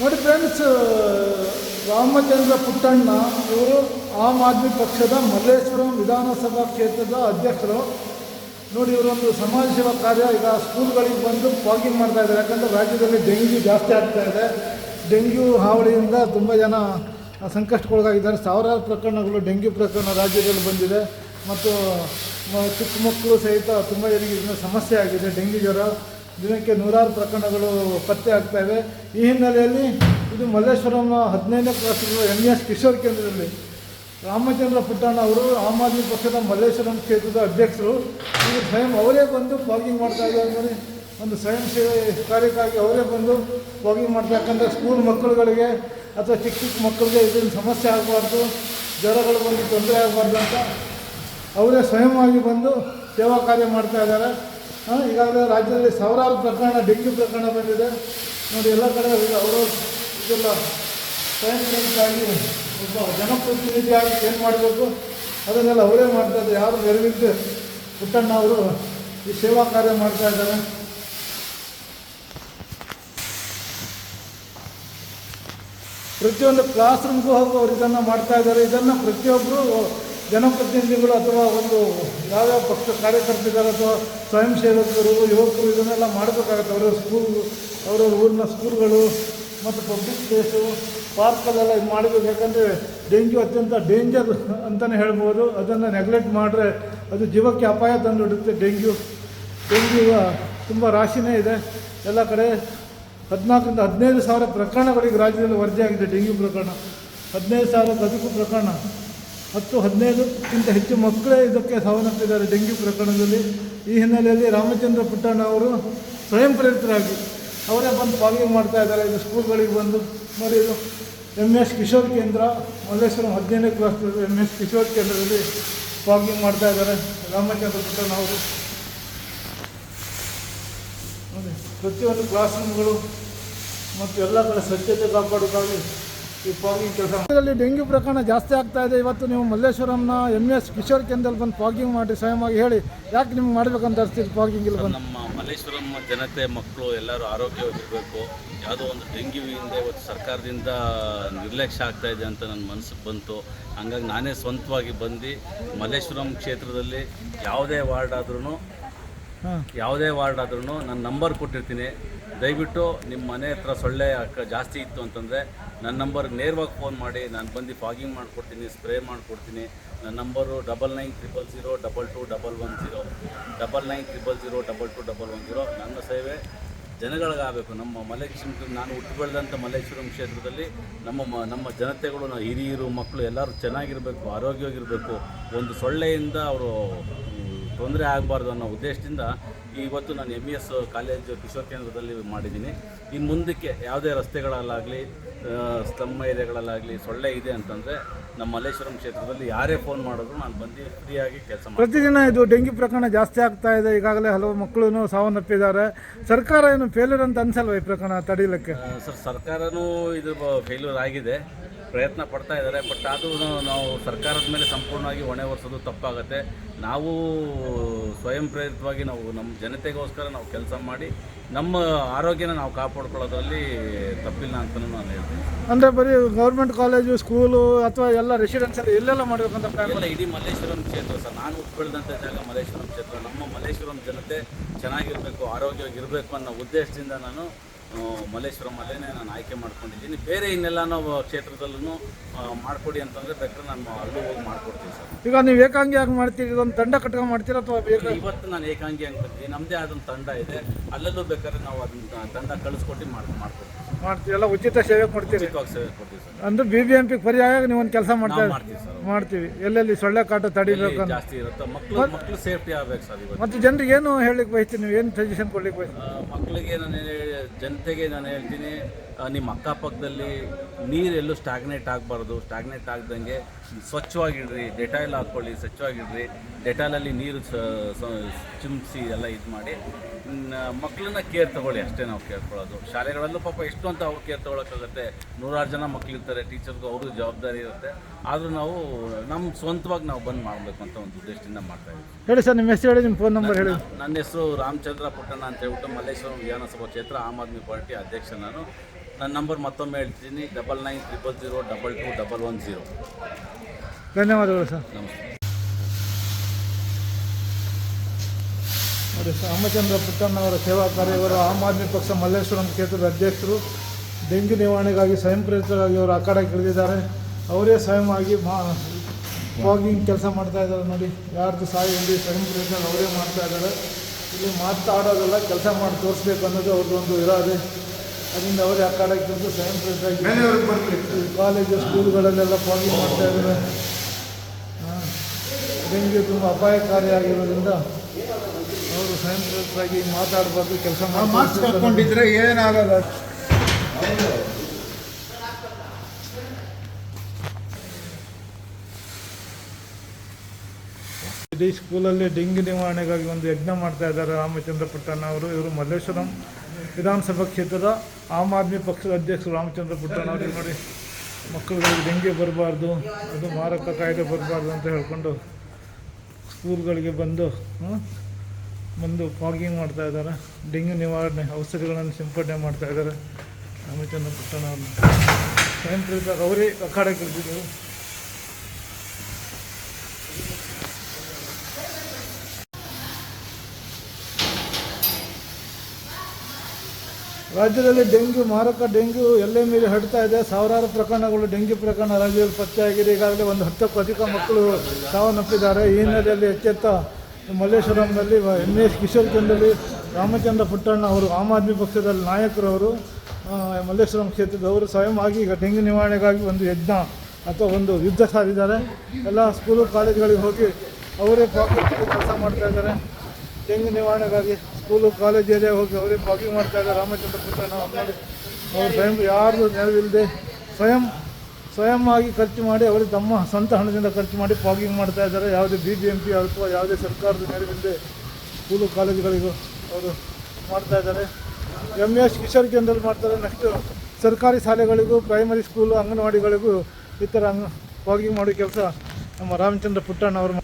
ನೋಡಿ ಫ್ರೆಂಡ್ಸ್ ರಾಮಚಂದ್ರ ಪುಟ್ಟಣ್ಣ ಇವರು ಆಮ್ ಆದ್ಮಿ ಪಕ್ಷದ ಮಲ್ಲೇಶ್ವರಂ ವಿಧಾನಸಭಾ ಕ್ಷೇತ್ರದ ಅಧ್ಯಕ್ಷರು. ನೋಡಿ, ಇವರೊಂದು ಸಮಾಜ ಸೇವಾ ಕಾರ್ಯ ಈಗ ಸ್ಕೂಲ್ಗಳಿಗೆ ಬಂದು ಫಾಗಿಂಗ್ ಮಾಡ್ತಾ ಇದ್ದಾರೆ. ಯಾಕಂದರೆ ರಾಜ್ಯದಲ್ಲಿ ಡೆಂಗ್ಯೂ ಜಾಸ್ತಿ ಆಗ್ತಾ ಇದೆ. ಡೆಂಗ್ಯೂ ಹಾವಳಿಯಿಂದ ತುಂಬ ಜನ ಸಂಕಷ್ಟಕ್ಕೊಳಗಾಗಿದ್ದಾರೆ. ಸಾವಿರಾರು ಪ್ರಕರಣಗಳು ಡೆಂಗ್ಯೂ ಪ್ರಕರಣ ರಾಜ್ಯದಲ್ಲಿ ಬಂದಿದೆ. ಮತ್ತು ಚಿಕ್ಕ ಮಕ್ಕಳು ಸಹಿತ ತುಂಬ ಜನರಿಗೆ ಇದನ್ನ ಸಮಸ್ಯೆ ಆಗಿದೆ. ಡೆಂಗ್ಯೂ ಜ್ವರ ದಿನಕ್ಕೆ ನೂರಾರು ಪ್ರಕರಣಗಳು ಪತ್ತೆ ಆಗ್ತಾಯಿವೆ ಈ ಹಿನ್ನೆಲೆಯಲ್ಲಿ ಇದು ಮಲ್ಲೇಶ್ವರಂ ಹದಿನೈದನೇ ಕ್ಲಾಸಿರುವ ಎನ್ ಎಸ್. ಕಿಶೋರ್ ಕೇಂದ್ರದಲ್ಲಿ. ರಾಮಚಂದ್ರ ಪುಟ್ಟಣ್ಣ ಅವರು ಆಮ್ ಆದ್ಮಿ ಪಕ್ಷದ ಮಲ್ಲೇಶ್ವರಂ ಕ್ಷೇತ್ರದ ಅಧ್ಯಕ್ಷರು. ಇದು ಸ್ವಯಂ ಅವರೇ ಬಂದು ಫಾಗಿಂಗ್ ಮಾಡ್ತಾ ಇದ್ದಾರೆ ಒಂದು ಸ್ವಯಂ ಸೇವೆ ಕಾರ್ಯಕ್ಕಾಗಿ ಅವರೇ ಬಂದು ಫಾಗಿಂಗ್ ಮಾಡ್ತಾ ಸ್ಕೂಲ್ ಮಕ್ಕಳುಗಳಿಗೆ ಅಥವಾ ಚಿಕ್ಕ ಚಿಕ್ಕ ಮಕ್ಕಳಿಗೆ ಇದರಿಂದ ಸಮಸ್ಯೆ ಆಗಬಾರ್ದು, ಜ್ವರಗಳು ಬಂದು ತೊಂದರೆ ಆಗಬಾರ್ದು ಅಂತ ಅವರೇ ಸ್ವಯಂವಾಗಿ ಬಂದು ಸೇವಾ ಕಾರ್ಯ ಮಾಡ್ತಾ ಇದ್ದಾರೆ. ಈಗಾಗಲೇ ರಾಜ್ಯದಲ್ಲಿ ಸಾವಿರಾರು ಪ್ರಕರಣ, ಡೆಂಗ್ಯೂ ಪ್ರಕರಣ ಬಂದಿದೆ. ನೋಡಿ, ಎಲ್ಲ ಕಡೆ ಅವರು ಇದೆಲ್ಲ ಸ್ವಯಂ ಪ್ರೇರಿತರಾಗಿ ಒಬ್ಬ ಜನಪ್ರತಿನಿಧಿಯಾಗಿ ಏನು ಮಾಡಬೇಕು? ಅದನ್ನೆಲ್ಲ ಅವರೇ ಮಾಡ್ತಾ ಇದ್ದಾರೆ. ಯಾರು ನೆರವಿದ್ದು ಪುಟ್ಟಣ್ಣ ಅವರು ಈ ಸೇವಾ ಕಾರ್ಯ ಮಾಡ್ತಾ ಇದ್ದಾರೆ. ಪ್ರತಿಯೊಂದು ಕ್ಲಾಸ್ ರೂಮ್ಗೂ ಹೋಗಿ ಅವರು ಇದನ್ನು ಮಾಡ್ತಾ ಇದ್ದಾರೆ. ಇದನ್ನು ಪ್ರತಿಯೊಬ್ಬರು ಜನಪ್ರತಿನಿಧಿಗಳು ಅಥವಾ ಒಂದು ಯಾವ್ಯಾವ ಪಕ್ಷ ಕಾರ್ಯಕರ್ತರಿದ್ದಾರೆ ಅಥವಾ ಸ್ವಯಂ ಸೇವಕರು ಯುವಕರು ಇದನ್ನೆಲ್ಲ ಮಾಡಬೇಕಾಗತ್ತೆ. ಅವರ ಸ್ಕೂಲ್ ಅವರವ್ರ ಊರಿನ ಸ್ಕೂಲ್ಗಳು ಮತ್ತು ಪಬ್ಲಿಕ್ ಪ್ಲೇಸು ಪಾರ್ಕಲ್ಲೆಲ್ಲ ಇದು ಮಾಡಬೇಕು. ಯಾಕಂದರೆ ಡೆಂಗ್ಯೂ ಅತ್ಯಂತ ಡೇಂಜರ್ ಅಂತಲೇ ಹೇಳ್ಬೋದು. ಅದನ್ನು ನೆಗ್ಲೆಕ್ಟ್ ಮಾಡಿದ್ರೆ ಅದು ಜೀವಕ್ಕೆ ಅಪಾಯ ತಂದುಬಿಡುತ್ತೆ ಡೆಂಗ್ಯೂ ಡೆಂಗ್ಯೂ ತುಂಬ ರಾಶಿನೇ ಇದೆ. ಎಲ್ಲ ಕಡೆ ಹದಿನಾಲ್ಕರಿಂದ ಹದಿನೈದು ಸಾವಿರ ಪ್ರಕರಣಗಳಿಗೆ ರಾಜ್ಯದಲ್ಲಿ ವರದಿಯಾಗಿದೆ ಡೆಂಗ್ಯೂ ಪ್ರಕರಣ. ಹದಿನೈದು ಸಾವಿರ ಬದುಕು ಪ್ರಕರಣ. ಹತ್ತು ಹದಿನೈದಕ್ಕಿಂತ ಹೆಚ್ಚು ಮಕ್ಕಳೇ ಇದಕ್ಕೆ ಸಾವನ್ನಪ್ಪಿದ್ದಾರೆ ಡೆಂಗ್ಯೂ ಪ್ರಕರಣದಲ್ಲಿ. ಈ ಹಿನ್ನೆಲೆಯಲ್ಲಿ ರಾಮಚಂದ್ರ ಪುಟ್ಟಣ್ಣ ಅವರು ಸ್ವಯಂ ಪ್ರೇರಿತರಾಗಿ ಅವರೇ ಬಂದು ಫಾಗಿಂಗ್ ಮಾಡ್ತಾ ಇದ್ದಾರೆ. ಇದು ಸ್ಕೂಲ್ಗಳಿಗೆ ಬಂದು ನೋಡಿ, ಇದು ಎಂ ಎಸ್ ಕಿಶೋರ್ ಕೇಂದ್ರ, ಮಲ್ಲೇಶ್ವರಂ ಹದಿನೈದನೇ ಕ್ಲಾಸ್ ಎಂ ಎಸ್ ಕಿಶೋರ್ ಕೇಂದ್ರದಲ್ಲಿ ಫಾಗಿಂಗ್ ಮಾಡ್ತಾ ಇದ್ದಾರೆ ರಾಮಚಂದ್ರ ಪುಟ್ಟಣ್ಣ ಅವರು. ಪ್ರತಿಯೊಂದು ಕ್ಲಾಸ್ ರೂಮ್ಗಳು ಮತ್ತು ಎಲ್ಲ ಕಡೆ ಸ್ವಚ್ಛತೆ ಕಾಪಾಡೋಕ್ಕಾಗಿ ಇದರಲ್ಲಿ ಡೆಂಗ್ಯೂ ಪ್ರಕರಣ ಜಾಸ್ತಿ ಆಗ್ತಾ ಇದೆ. ಇವತ್ತು ನೀವು ಮಲ್ಲೇಶ್ವರಂನ ಎಂ ಎಸ್ ಕಿಶೋರ್ ಕೇಂದ್ರದಲ್ಲಿ ಬಂದು ಫಾಗಿಂಗ್ ಮಾಡಿ ಸ್ವಯಂವಾಗಿ ಹೇಳಿ ಯಾಕೆ ನಿಮ್ಗೆ ಮಾಡ್ಬೇಕಂತ ಅನಿಸ್ತಿದ್ದು ಫಾಗಿಂಗ್ ಇಲ್ಲಿ ಬಂದು? ನಮ್ಮ ಮಲ್ಲೇಶ್ವರಂ ಜನತೆ ಮಕ್ಕಳು ಎಲ್ಲರೂ ಆರೋಗ್ಯವಾಗಿರಬೇಕು. ಯಾವುದೋ ಒಂದು ಡೆಂಗ್ಯೂವಿಂದ ಇವತ್ತು ಸರ್ಕಾರದಿಂದ ನಿರ್ಲಕ್ಷ್ಯ ಆಗ್ತಾ ಇದೆ ಅಂತ ನನ್ನ ಮನಸ್ಸಿಗೆ ಬಂತು. ಹಂಗಾಗಿ ನಾನೇ ಸ್ವಂತವಾಗಿ ಬಂದು ಮಲ್ಲೇಶ್ವರಂ ಕ್ಷೇತ್ರದಲ್ಲಿ ಯಾವುದೇ ವಾರ್ಡ್ ಆದ್ರೂ ಯಾವುದೇ ವಾರ್ಡ್ ಆದ್ರೂ ನಾನು ನಂಬರ್ ಕೊಟ್ಟಿರ್ತೀನಿ. ದಯವಿಟ್ಟು ನಿಮ್ಮ ಮನೆ ಹತ್ರ ಸೊಳ್ಳೆ ಜಾಸ್ತಿ ಇತ್ತು ಅಂತಂದರೆ ನನ್ನ ನಂಬರ್ ನೇರವಾಗಿ ಫೋನ್ ಮಾಡಿ, ನಾನು ಬಂದು ಫಾಗಿಂಗ್ ಮಾಡಿಕೊಡ್ತೀನಿ, ಸ್ಪ್ರೇ ಮಾಡಿಕೊಡ್ತೀನಿ. ನನ್ನ number double nine triple zero double two double one zero. Double nine triple zero double two double one zero. ನನ್ನ ಸೇವೆ ಜನಗಳಿಗಾಗಬೇಕು. ನಮ್ಮ ಮಲ್ಲೇಶ್ವರಂ ನಾನು ಹುಟ್ಟು ಬೆಳೆದಂಥ ಮಲ್ಲೇಶ್ವರಂ ಕ್ಷೇತ್ರದಲ್ಲಿ ನಮ್ಮ ನಮ್ಮ ಜನತೆಗಳು ಹಿರಿಯರು, ಮಕ್ಕಳು ಎಲ್ಲರೂ ಚೆನ್ನಾಗಿರಬೇಕು, ಆರೋಗ್ಯವಾಗಿರಬೇಕು. ಒಂದು ಸೊಳ್ಳೆಯಿಂದ ಅವರು ತೊಂದರೆ ಆಗಬಾರ್ದು ಅನ್ನೋ ಉದ್ದೇಶದಿಂದ ಇವತ್ತು ನಾನು M E S college Kishore ಕೇಂದ್ರದಲ್ಲಿ ಮಾಡಿದ್ದೀನಿ. ಇನ್ನು ಮುಂದಕ್ಕೆ ಯಾವುದೇ ರಸ್ತೆಗಳಲ್ಲಾಗಲಿ ಸ್ತಂಭ ಏರಿಯಾಗಳಲ್ಲಾಗಲಿ ಸೊಳ್ಳೆ ಇದೆ ಅಂತಂದರೆ ನಮ್ಮ ಮಲ್ಲೇಶ್ವರಂ ಕ್ಷೇತ್ರದಲ್ಲಿ ಯಾರೇ ಫೋನ್ ಮಾಡಿದ್ರು ನಾನು ಬಂದು ಫ್ರೀಯಾಗಿ ಕೆಲಸ ಮಾಡ್ತೀನಿ. ಪ್ರತಿದಿನ ಇದು ಡೆಂಗ್ಯೂ ಪ್ರಕರಣ ಜಾಸ್ತಿ ಆಗ್ತಾ ಇದೆ. ಈಗಾಗಲೇ ಹಲವು ಮಕ್ಕಳು ಸಾವನ್ನಪ್ಪಿದ್ದಾರೆ. ಸರ್ಕಾರ ಏನು ಫೇಲ್ಯೂರ್ ಅಂತ ಅನ್ಸಲ್ವ ಈ ಪ್ರಕರಣ ತಡೀಲಿಕ್ಕೆ ಸರ್ ಸರ್ಕಾರನೂ ಇದು ಫೇಲ್ಯೂರ್ ಆಗಿದೆ. ಪ್ರಯತ್ನ ಪಡ್ತಾ ಇದ್ದಾರೆ ಬಟ್ ಆದರೂ ನಾವು ಸರ್ಕಾರದ ಮೇಲೆ ಸಂಪೂರ್ಣವಾಗಿ ಹೊಣೆ ಹೊರಿಸೋದು ತಪ್ಪಾಗುತ್ತೆ. ನಾವು ಸ್ವಯಂ ಪ್ರೇರಿತವಾಗಿ ನಾವು ನಮ್ಮ ಜನತೆಗೋಸ್ಕರ ನಾವು ಕೆಲಸ ಮಾಡಿ ನಮ್ಮ ಆರೋಗ್ಯನ ನಾವು ಕಾಪಾಡ್ಕೊಳ್ಳೋದ್ರಲ್ಲಿ ತಪ್ಪಿಲ್ಲ ಅಂತ ನಾನು ಹೇಳ್ತೀನಿ. ಅಂದರೆ ಬರೀ ಗೌರ್ಮೆಂಟ್ ಕಾಲೇಜು ಸ್ಕೂಲು ಅಥವಾ ಎಲ್ಲ ರೆಸಿಡೆನ್ಷಿಯಲ್ ಎಲ್ಲೆಲ್ಲ ಮಾಡಬೇಕಂತ ಪ್ಲಾನ್ ಇಡೀ ಮಲ್ಲೇಶ್ವರಂ ಕ್ಷೇತ್ರ ಸರ್ ನಾನು ಹುಟ್ಟು ಬೆಳೆದಂಥ ಜಾಗ ಮಲ್ಲೇಶ್ವರಂ ಕ್ಷೇತ್ರ. ನಮ್ಮ ಮಲ್ಲೇಶ್ವರಂ ಜನತೆ ಚೆನ್ನಾಗಿರಬೇಕು ಆರೋಗ್ಯವಾಗಿರಬೇಕು ಅನ್ನೋ ಉದ್ದೇಶದಿಂದ ನಾನು ಮಲ್ಲೇಶ್ವರಮಲ್ಲೇ ನಾನು ಆಯ್ಕೆ ಮಾಡ್ಕೊಂಡಿದ್ದೀನಿ. ಬೇರೆ ಇನ್ನೆಲ್ಲ ನಾವು ಕ್ಷೇತ್ರದಲ್ಲೂ ಮಾಡಿಕೊಡಿ ಅಂತಂದರೆ ಬೆಟ್ರ್ ನಾನು ಅಲ್ಲೂ ಹೋಗಿ ಮಾಡಿಕೊಡ್ತೀನಿ ಸರ್. ಈಗ ನೀವು ಏಕಾಂಗಿ ಆಗಿ ಮಾಡ್ತೀರಿ ಇದೊಂದು ತಂಡ ಕಟ್ಕೊಂಡು ಮಾಡ್ತೀರಾ ಅಥವಾ ಬೇಕಾ? ಇವತ್ತು ನಾನು ಏಕಾಂಗಿ ಹಂಗೆ ಬರ್ತೀನಿ ನಮ್ಮದೇ ಆದೊಂದು ತಂಡ ಇದೆ. ಅಲ್ಲಲ್ಲೂ ಬೇಕಾದ್ರೆ ನಾವು ಅದನ್ನ ತಂಡ ಕಳಿಸ್ಕೊಟ್ಟು ಮಾಡಿ ಮಾಡ್ಕೊಡ್ತೀವಿ ಮಾಡ್ತೀವಿ ಎಲ್ಲ ಉಚಿತ ಸೇವೆ ಕೊಡ್ತೀರಿ. ಸೇವೆ ಕೊಡ್ತೀವಿ ಸರ್. ಅಂದ್ರೆ ಬಿ ಬಿ ಎಂ ಪಿ ಪರ್ಯಾಯ ನೀವು ಒಂದು ಕೆಲಸ ಮಾಡ್ತಾ ಮಾಡ್ತೀವಿ ಸರ್. ಮಾಡ್ತೀವಿ. ಎಲ್ಲೆಲ್ಲಿ ಸೊಳ್ಳೆ ಕಾಟ ತಡಿಬೇಕು ಅಂತ ಜಾಸ್ತಿ ಇರುತ್ತೆ ಮಕ್ಕಳು ಮಕ್ಕಳು ಸೇಫ್ಟಿ ಆಗ್ಬೇಕು ಸರ್ ಇವತ್ತು. ಮತ್ತು ಜನರಿಗೆ ಏನು ಹೇಳಲಿಕ್ಕೆ ಬಯಸ್ತೀನಿ ನೀವು? ಏನು ಸಜೆಷನ್ ಕೊಡ್ಲಿಕ್ಕೆ ಬಯಸ್ತೀನಿ ಮಕ್ಕಳಿಗೆ ನಾನು ಹೇ- ಜನತೆಗೆ ನಾನು ಹೇಳ್ತೀನಿ ಆ, ನಿಮ್ಮ ಅಕ್ಕಪಕ್ಕದಲ್ಲಿ ನೀರೆಲ್ಲೂ ಸ್ಟಾಗ್ನೇಟ್ ಆಗಬಾರ್ದು ಸ್ಟಾಗ್ನೇಟ್ ಆಗ್ದಂಗೆ ಸ್ವಚ್ಛವಾಗಿಡ್ರಿ ಡೆಟಾಯ್ಲ್ ಹಾಕ್ಕೊಳ್ಳಿ ಸ್ವಚ್ಛವಾಗಿಡ್ರಿ ಡೆಟಾಲಲ್ಲಿ ನೀರು ಚಿಮ್ಸಿ ಎಲ್ಲ ಇದು ಮಾಡಿ ಮಕ್ಕಳನ್ನ ಕೇರ್ ತಗೊಳ್ಳಿ ಅಷ್ಟೇ ನಾವು ಕೇಳ್ಕೊಳ್ಳೋದು ಶಾಲೆಗಳಲ್ಲೂ ಪಾಪ ಎಷ್ಟು ಅಂತ ಅವ್ರು ಕೇರ್ ತೊಗೊಳಕ್ಕಾಗುತ್ತೆ. ನೂರಾರು ಜನ ಮಕ್ಕಳಿರ್ತಾರೆ ಟೀಚರ್ಗೂ ಅವ್ರಿಗೂ ಜವಾಬ್ದಾರಿ ಇರುತ್ತೆ. ಆದರೂ ನಾವು ನಮ್ಮ ಸ್ವಂತವಾಗಿ ನಾವು ಬಂದ್ ಮಾಡಬೇಕು ಅಂತ ಒಂದು ಉದ್ದೇಶದಿಂದ ಮಾಡ್ತಾ ಇದ್ದೀವಿ. ಹೇಳಿ ಸರ್ ನಿಮ್ಮ ಹೆಸರು ಹೇಳಿ ನಿಮ್ಮ ಫೋನ್ ನಂಬರ್ ಹೇಳಿ. ನನ್ನ ಹೆಸರು ರಾಮಚಂದ್ರ ಪುಟ್ಟಣ್ಣ ಅಂತ ಹೇಳ್ಬಿಟ್ಟು ಮಲ್ಲೇಶ್ವರಂ ವಿಧಾನಸಭಾ ಕ್ಷೇತ್ರ ಆಮ್ ಆದ್ಮಿ ಪಾರ್ಟಿ ಅಧ್ಯಕ್ಷ ನಾನು. ನನ್ನ ನಂಬರ್ ಮತ್ತೊಮ್ಮೆ ಹೇಳ್ತೀನಿ. Double nine triple zero double two double one zero ಧನ್ಯವಾದಗಳು ಸರ್. ನಮಸ್ತೆ. ನೋಡಿ ರಾಮಚಂದ್ರ ಪುಟ್ಟಣ್ಣವರ ಸೇವಾ ಕಾರ್ಯ ಇವರು ಆಮ್ ಆದ್ಮಿ ಪಕ್ಷ ಮಲ್ಲೇಶ್ವರಂ ಕ್ಷೇತ್ರದ ಅಧ್ಯಕ್ಷರು ಡೆಂಗ್ಯೂ ನಿವಾರಣೆಗಾಗಿ ಸ್ವಯಂ ಪ್ರೇರಿತರಾಗಿ ಅವರು ಅಖಾಡಕ್ಕೆ ಇಳಿದಿದ್ದಾರೆ ಅವರೇ ಸ್ವಯಂ ಆಗಿ ಮಾ ವಾಕಿಂಗ್ ಕೆಲಸ ಮಾಡ್ತಾ ಇದ್ದಾರೆ ನೋಡಿ. ಯಾರ್ದು ಸಾಯಿ ಇಲ್ಲಿ ಸ್ವಯಂ ಪ್ರೇರಿತ ಅವರೇ ಮಾಡ್ತಾ ಇದ್ದಾರೆ. ಇಲ್ಲಿ ಮಾತಾಡೋದಲ್ಲ ಕೆಲಸ ಮಾಡಿ ತೋರಿಸ್ಬೇಕು ಅನ್ನೋದು ಅವ್ರದ್ದು ಒಂದು ಇರಾದೆ. ಅದರಿಂದ ಅವರೇ ಅಖಾಡಕ್ಕೆ ಬಂದು ಸ್ವಯಂ ಪ್ರೇರಿತರಾಗಿ ಆಗಿ ಕಾಲೇಜು ಸ್ಕೂಲ್ಗಳಲ್ಲೆಲ್ಲ ಫಾಗಿಂಗ್ ಮಾಡ್ತಾ ಇದ್ದಾರೆ ಹಾಂ. ಡೆಂಗ್ಯೂ ತುಂಬ ಅಪಾಯಕಾರಿಯಾಗಿರೋದ್ರಿಂದ ಅವರು ಸ್ವಯಂ ಪ್ರೇರಿತರಾಗಿ ಮಾತಾಡಬಾರ್ದು ಕೆಲಸ ಮಾಡ್ಕೊಂಡಿದ್ರೆ ಏನಾಗಲ್ಲ. ಇಡೀ ಸ್ಕೂಲಲ್ಲಿ ಡೆಂಗ್ಯೂ ನಿವಾರಣೆಗಾಗಿ ಒಂದು ಯಜ್ಞ ಮಾಡ್ತಾ ಇದ್ದಾರೆ ರಾಮಚಂದ್ರ ಪುಟ್ಟಣ್ಣ ಅವರು. ಇವರು ಮಲ್ಲೇಶ್ವರಂ ವಿಧಾನಸಭಾ ಕ್ಷೇತ್ರದ ಆಮ್ ಆದ್ಮಿ ಪಕ್ಷದ ಅಧ್ಯಕ್ಷರು ರಾಮಚಂದ್ರ ಪುಟ್ಟಣ್ಣ ಅವರಿಗೆ ನೋಡಿ. ಮಕ್ಕಳುಗಳಿಗೆ ಡೆಂಗ್ಯೂ ಬರಬಾರ್ದು, ಅದು ಮಾರಕ ಕಾಯಿಲೆ ಬರಬಾರ್ದು ಅಂತ ಹೇಳ್ಕೊಂಡು ಸ್ಕೂಲ್ಗಳಿಗೆ ಬಂದು ಬಂದು ಫಾಗಿಂಗ್ ಮಾಡ್ತಾ ಇದ್ದಾರೆ. ಡೆಂಗ್ಯೂ ನಿವಾರಣೆ ಔಷಧಿಗಳನ್ನು ಸಿಂಪಡಣೆ ಮಾಡ್ತಾ ಇದ್ದಾರೆ ರಾಮಚಂದ್ರ ಪುಟ್ಟಣ್ಣ ಅವರು ಸ್ವಯಂ ಪ್ರೇರಿತ ಅವರೇ ಅಖಾಡಕ್ಕೆ ಇಳಿದಿದ್ದರು. ರಾಜ್ಯದಲ್ಲಿ ಡೆಂಗ್ಯೂ, ಮಾರಕ ಡೆಂಗ್ಯೂ ಎಲ್ಲೆ ಮೇಲೆ ಹಡ್ತಾ ಇದೆ. ಸಾವಿರಾರು ಪ್ರಕರಣಗಳು ಡೆಂಗ್ಯೂ ಪ್ರಕರಣ ರಾಜ್ಯದಲ್ಲಿ ಪತ್ತೆಯಾಗಿದೆ. ಈಗಾಗಲೇ ಒಂದು ಹತ್ತಕ್ಕೂ ಅಧಿಕ ಮಕ್ಕಳು ಸಾವನ್ನಪ್ಪಿದ್ದಾರೆ. ಈ ಹಿನ್ನೆಲೆಯಲ್ಲಿ ಎಚ್ಚೆತ್ತ ಮಲ್ಲೇಶ್ವರಂನಲ್ಲಿ ಎಂ ಎಸ್ ಕಿಶೋರ್ ಚಂದ್ರಲ್ಲಿ ರಾಮಚಂದ್ರ ಪುಟ್ಟಣ್ಣ ಅವರು ಆಮ್ ಆದ್ಮಿ ಪಕ್ಷದಲ್ಲಿ ನಾಯಕರವರು ಮಲ್ಲೇಶ್ವರಂ ಕ್ಷೇತ್ರದವರು ಸ್ವಯಂ ಆಗಿ ಈಗ ಡೆಂಗ್ಯೂ ನಿವಾರಣೆಗಾಗಿ ಒಂದು ಯಜ್ಞ ಅಥವಾ ಒಂದು ಯುದ್ಧ ಸಾರಿದ್ದಾರೆ ಎಲ್ಲ ಸ್ಕೂಲು, ಕಾಲೇಜುಗಳಿಗೆ ಹೋಗಿ ಅವರೇ ಕೆಲಸ ಮಾಡ್ತಾ ಇದ್ದಾರೆ. ಡೆಂಗ್ಯೂ ನಿವಾರಣೆಗಾಗಿ ಸ್ಕೂಲು, ಕಾಲೇಜ್ ಏರಿಯಾ ಹೋಗಿ ಅವರೇ ವಾಕಿಂಗ್ ಮಾಡ್ತಾ ಇದ್ದಾರೆ. ರಾಮಚಂದ್ರ ಪುಟ್ಟಣ್ಣ ಅವ್ರು ನೋಡಿ. ಅವರು ಸ್ವಯಂ ಯಾರ್ದು ನೆರವಿಲ್ಲದೆ ಸ್ವಯಂ ಸ್ವಯಂ ಆಗಿ ಖರ್ಚು ಮಾಡಿ ಅವರು ತಮ್ಮ ಸ್ವಂತ ಹಣದಿಂದ ಖರ್ಚು ಮಾಡಿ ಪಾಗಿಂಗ್ ಮಾಡ್ತಾ ಇದ್ದಾರೆ. ಯಾವುದೇ ಬಿ ಬಿ ಎಂ ಪಿ ಅಥವಾ ಯಾವುದೇ ಸರ್ಕಾರದ ನೆರವಿಲ್ಲದೆ ಸ್ಕೂಲು, ಕಾಲೇಜುಗಳಿಗೂ ಅವರು ಮಾಡ್ತಾ ಇದ್ದಾರೆ. ಎಂ ಎಸ್ ಕಿಶೋರ್ ಕೇಂದ್ರದಲ್ಲಿ ಮಾಡ್ತಾರೆ. ನೆಕ್ಸ್ಟು ಸರ್ಕಾರಿ ಶಾಲೆಗಳಿಗೂ ಪ್ರೈಮರಿ ಸ್ಕೂಲು ಅಂಗನವಾಡಿಗಳಿಗೂ ಈ ಥರ ಅಂಗ ಪಾಗಿಂಗ್ ಮಾಡೋ ಕೆಲಸ ನಮ್ಮ ರಾಮಚಂದ್ರ ಪುಟ್ಟಣ್ಣ ಅವರು